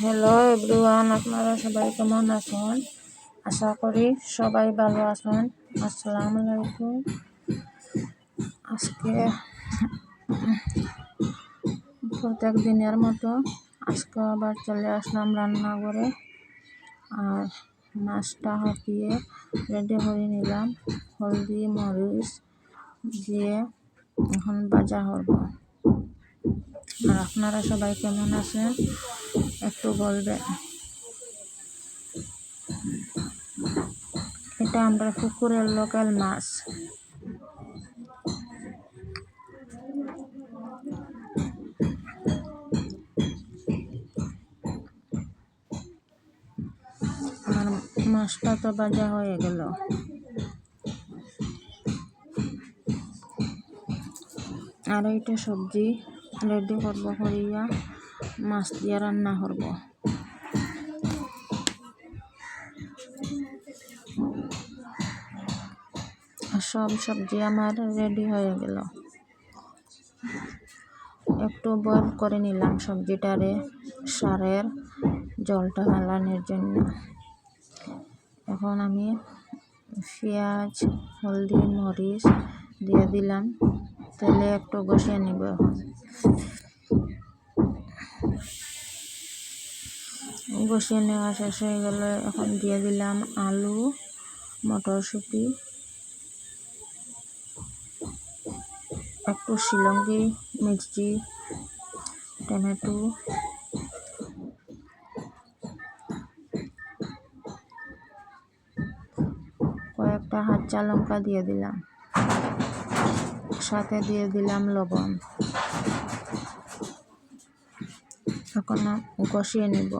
Hello everyone আপনারা সবাই কেমন আছেন? আশা করি সবাই ভালো আছেন। আসসালামু আলাইকুম। আজকে প্রত্যেক দিনের মতো আজকে আবার চলে আসলাম রান্না করে আর মাছটা হাঁকিয়ে রেডি করে নিলাম হলদি, মরিচ, দিয়ে এখন বাজা হব আর আপনারা সবাই কেমন আছেন? একটু বলবেন এটা আমরা পুকুরের লোকাল মাছ। মাছটা তো বাজা হয়ে গেল। আর এইটা সবজি, রেডি করব করিয়া মাছ দিয়ে রান্না করব সব সবজি আমার রেডি হয়ে গেল। একটু বয়ল করে নিলাম সবজিটারে, সারের, জলটা হালানোর জন্য। এখন আমি পেঁয়াজ, হলদি, মরিচ দিয়ে দিলাম। তেলে একটু বসিয়ে নিব এখন। বসিয়ে নেওয়া শেষ হয়ে গেলে। এখন দিয়ে দিলাম আলু, মটরশুঁটি, একটু শিলঙ্গি মির্চি টমেটো, কয়েকটা হাঁচা লঙ্কা দিয়ে দিলাম। সাথে দিয়ে দিলাম লবণ। এখন কষিয়ে নিব।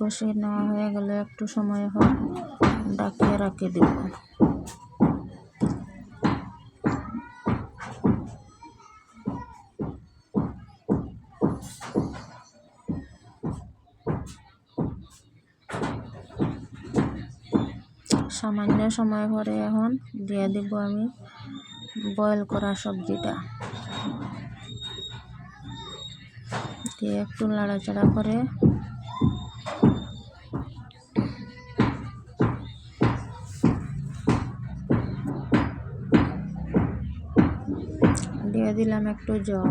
কষিয়ে নেওয়া হয়ে গেলে একটু সময় এখন ডাকিয়ে রাখি দিব। সামান্য সময় পরে এখন দিয়ে দিব আমি বয়েল করা সবজিটা। দিয়ে একটু নাড়াচাড়া করে দিয়ে দিলাম একটু জল।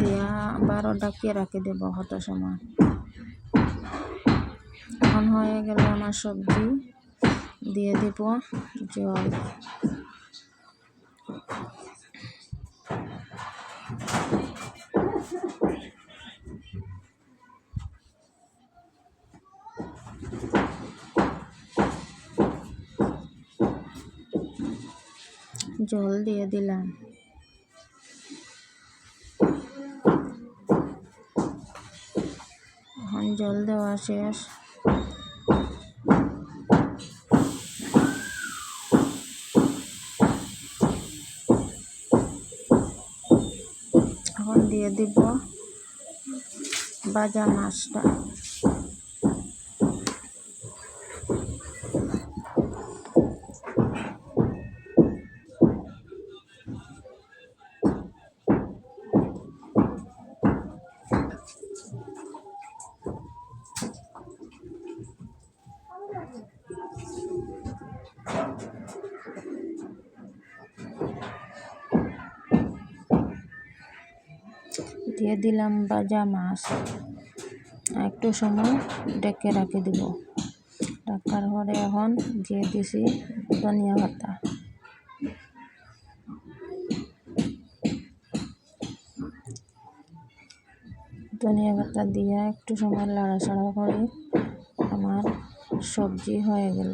দিয়া আবারও ডাকিয়ে রাখি দেব কত সময়। এখন হয়ে গেল আমার সবজি। দিয়ে দিব জল। জল দিয়ে দিলাম। এখন জল দেওয়া শেষ। এখন দিয়ে দিব। বাজা মাছটা। দিয়ে দিলাম ভাজা মাছ। একটু সময় ডেকে রাখে দিব। রাখার পরে এখন দিয়ে দিছি ধনিয়া পাতা। ধনিয়া পাতা দিয়ে একটু সময় লাড়াচাড়া করে আমার সবজি হয়ে গেল।